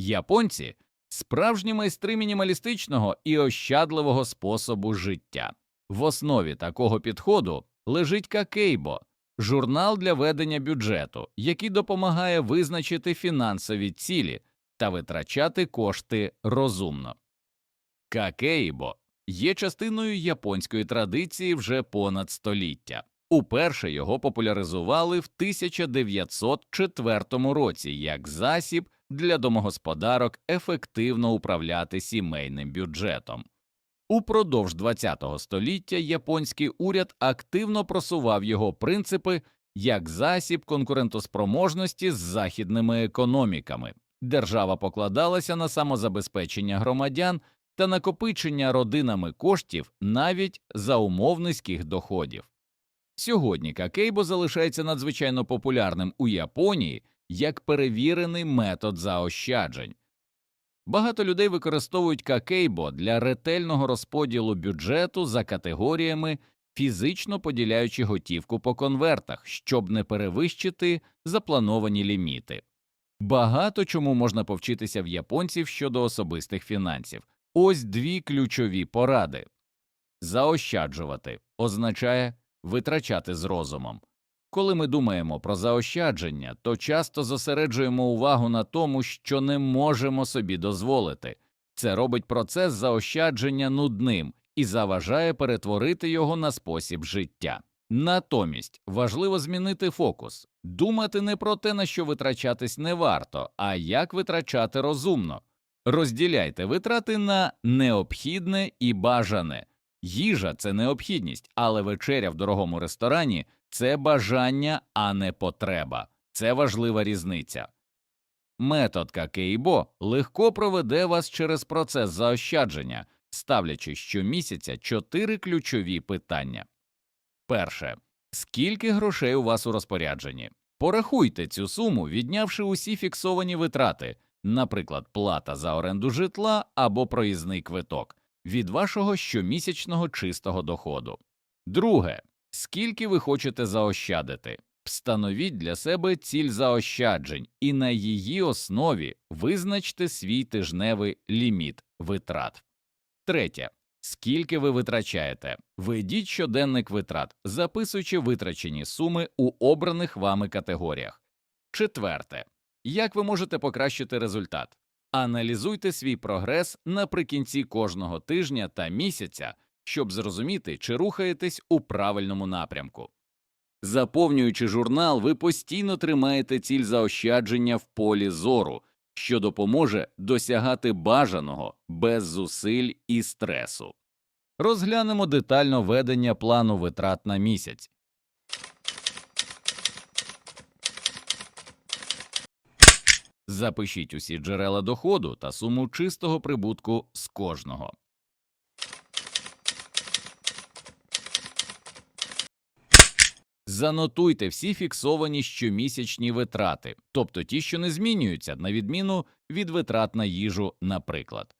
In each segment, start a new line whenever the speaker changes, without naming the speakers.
Японці справжні майстри мінімалістичного і ощадливого способу життя. В основі такого підходу лежить Какейбо – журнал для ведення бюджету, який допомагає визначити фінансові цілі та витрачати кошти розумно. Какейбо є частиною японської традиції вже понад століття. Уперше його популяризували в 1904 році як засіб для домогосподарок ефективно управляти сімейним бюджетом. Упродовж ХХ століття японський уряд активно просував його принципи як засіб конкурентоспроможності з західними економіками. Держава покладалася на самозабезпечення громадян та накопичення родинами коштів навіть за умов низьких доходів. Сьогодні какейбо залишається надзвичайно популярним у Японії як перевірений метод заощаджень. Багато людей використовують какейбо для ретельного розподілу бюджету за категоріями, фізично поділяючи готівку по конвертах, щоб не перевищити заплановані ліміти. Багато чому можна повчитися в японців щодо особистих фінансів. Ось дві ключові поради. Заощаджувати означає витрачати з розумом. Коли ми думаємо про заощадження, то часто зосереджуємо увагу на тому, що не можемо собі дозволити. Це робить процес заощадження нудним і заважає перетворити його на спосіб життя. Натомість важливо змінити фокус, думати не про те, на що витрачатись не варто, а як витрачати розумно. Розділяйте витрати на необхідне і бажане. Їжа це необхідність, але вечеря в дорогому ресторані це бажання, а не потреба. Це важлива різниця. Метод Какейбо легко проведе вас через процес заощадження, ставлячи щомісяця чотири ключові питання. Перше. Скільки грошей у вас у розпорядженні? Порахуйте цю суму, віднявши усі фіксовані витрати, наприклад, плата за оренду житла або проїзний квиток, від вашого щомісячного чистого доходу. Друге. Скільки ви хочете заощадити? Встановіть для себе ціль заощаджень і на її основі визначте свій тижневий ліміт витрат. Третє. Скільки ви витрачаєте? Ведіть щоденник витрат, записуючи витрачені суми у обраних вами категоріях. Четверте. Як ви можете покращити результат? Аналізуйте свій прогрес наприкінці кожного тижня та місяця, щоб зрозуміти, чи рухаєтесь у правильному напрямку. Заповнюючи журнал, ви постійно тримаєте ціль заощадження в полі зору, що допоможе досягати бажаного без зусиль і стресу. Розглянемо детально ведення плану витрат на місяць. Запишіть усі джерела доходу та суму чистого прибутку з кожного. Занотуйте всі фіксовані щомісячні витрати, тобто ті, що не змінюються, на відміну від витрат на їжу, наприклад.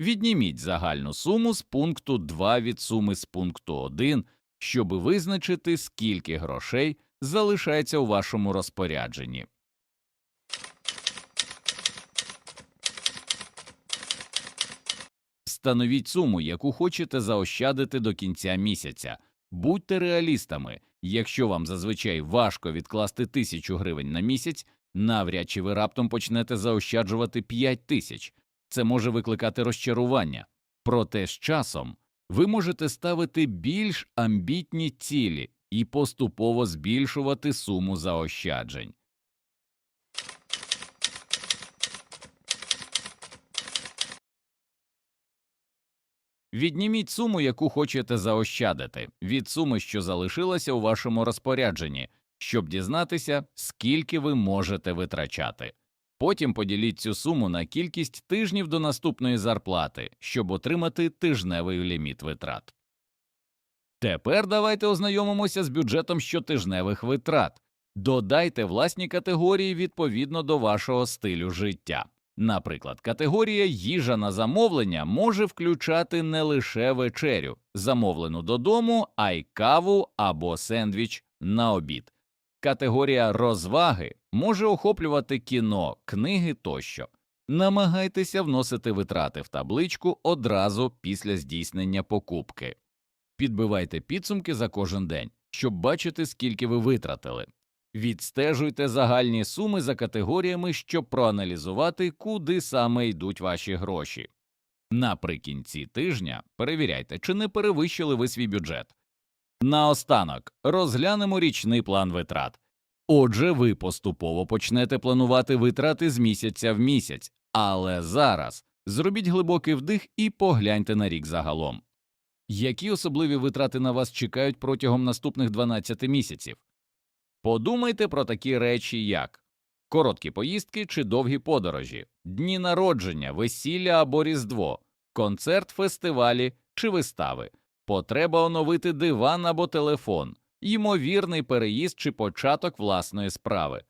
Відніміть загальну суму з пункту 2 від суми з пункту 1, щоб визначити, скільки грошей залишається у вашому розпорядженні. Встановіть суму, яку хочете заощадити до кінця місяця. Будьте реалістами. Якщо вам зазвичай важко відкласти тисячу гривень на місяць, навряд чи ви раптом почнете заощаджувати 5 тисяч. Це може викликати розчарування. Проте з часом ви можете ставити більш амбітні цілі і поступово збільшувати суму заощаджень. Відніміть суму, яку хочете заощадити, від суми, що залишилася у вашому розпорядженні, щоб дізнатися, скільки ви можете витрачати. Потім поділіть цю суму на кількість тижнів до наступної зарплати, щоб отримати тижневий ліміт витрат. Тепер давайте ознайомимося з бюджетом щотижневих витрат. Додайте власні категорії відповідно до вашого стилю життя. Наприклад, категорія їжа на замовлення може включати не лише вечерю, замовлену додому, а й каву або сендвіч на обід. Категорія розваги може охоплювати кіно, книги тощо. Намагайтеся вносити витрати в табличку одразу після здійснення покупки. Підбивайте підсумки за кожен день, щоб бачити, скільки ви витратили. Відстежуйте загальні суми за категоріями, щоб проаналізувати, куди саме йдуть ваші гроші. Наприкінці тижня перевіряйте, чи не перевищили ви свій бюджет. Наостанок розглянемо річний план витрат. Отже, ви поступово почнете планувати витрати з місяця в місяць, але зараз зробіть глибокий вдих і погляньте на рік загалом. Які особливі витрати на вас чекають протягом наступних 12 місяців? Подумайте про такі речі, як короткі поїздки чи довгі подорожі, дні народження, весілля або різдво, концерт, фестивалі чи вистави, потреба оновити диван або телефон, ймовірний переїзд чи початок власної справи.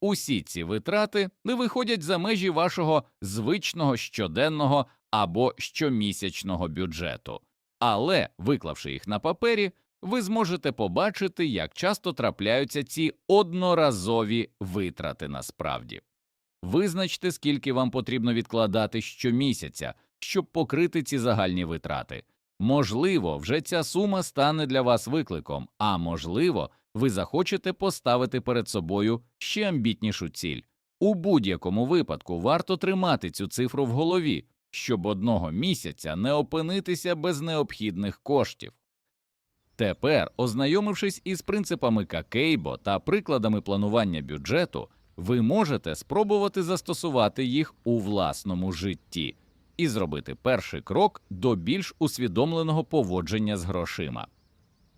Усі ці витрати не виходять за межі вашого звичного щоденного або щомісячного бюджету, але, виклавши їх на папері, ви зможете побачити, як часто трапляються ці одноразові витрати насправді. Визначте, скільки вам потрібно відкладати щомісяця, щоб покрити ці загальні витрати. Можливо, вже ця сума стане для вас викликом, а можливо, ви захочете поставити перед собою ще амбітнішу ціль. У будь-якому випадку варто тримати цю цифру в голові, щоб одного місяця не опинитися без необхідних коштів. Тепер, ознайомившись із принципами Какейбо та прикладами планування бюджету, ви можете спробувати застосувати їх у власному житті і зробити перший крок до більш усвідомленого поводження з грошима.